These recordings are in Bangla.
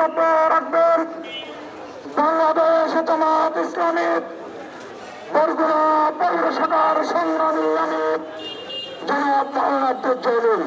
বক্তব্য রাখবেন। বাংলাদেশ জামাত ইসলামিক বরগুনা পৌর শাখার সংগ্রামী আমির জনাব মাওলানা আব্দুল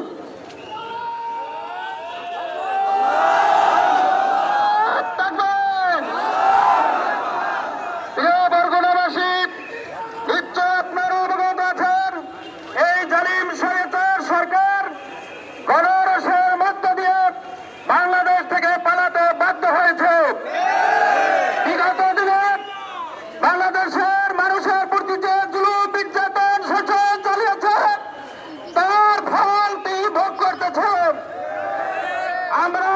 আমরা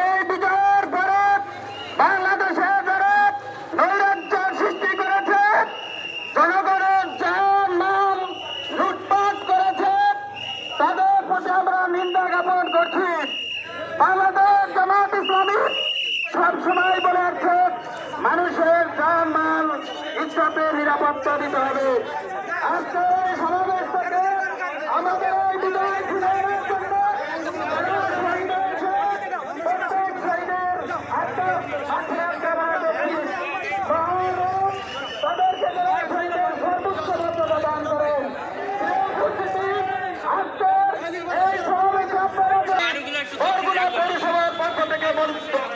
এই বিজয়ের পরে বাংলাদেশে যারা নৈরাজ্য সৃষ্টি করেছে। জনগণের যার নাম লুটপাট করেছে, তাদের প্রতি আমরা নিন্দা জ্ঞাপন করছি। বাংলাদেশ জামাত ইসলামী সবসময় বলে আসছে মানুষের যান মাল ইচ্ছাতে নিরাপত্তা দিতে হবে। আজকে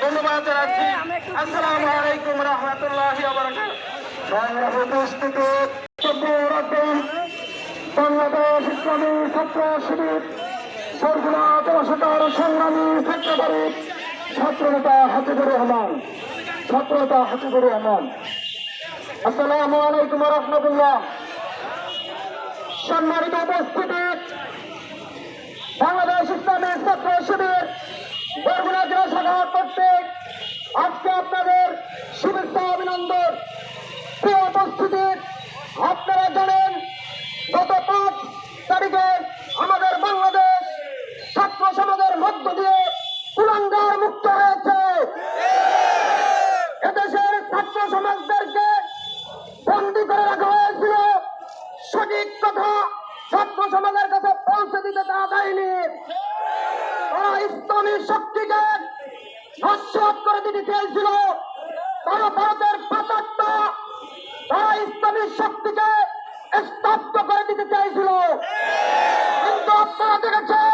ধন্যবাদ জানাচ্ছি। আসসালামু আলাইকুম রহমতুল্লাহি বাংলাদেশ ইসলামী ছাত্র শিবির বরগুনা জনসভার সংগ্রামী সেক্রেটারি ছাত্রনেতা হাজিবুর রহমান ছাত্রনেতা হাজিবুর রহমান। আসসালামু আলাইকুম রহমতুল্লাহ। সম্মানিত উপস্থিতি বাংলাদেশ ইসলামী ছাত্র সঠিক কথা ছাত্র সমাজের কাছে পৌঁছে দিতে দেওয়া যায়নি তারা ইসলামী শক্তিকে নস্বাত করে দিতে চেয়েছিল। তারা ভারতের পাতাত্মা তারা ইসলামী শক্তিকে স্তব্ধ করে দিতে চাইছিল কিন্তু আপনারা দেখেছেন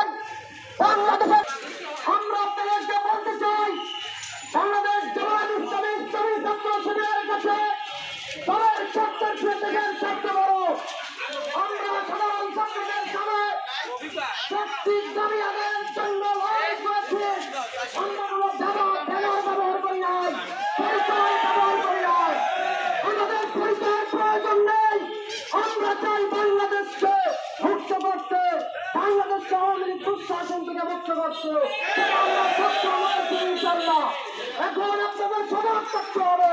করতে পারছ সেটা আমরা করতে পারছি ইনশাল্লাহ এখন আপনাদের সবার করতে হবে।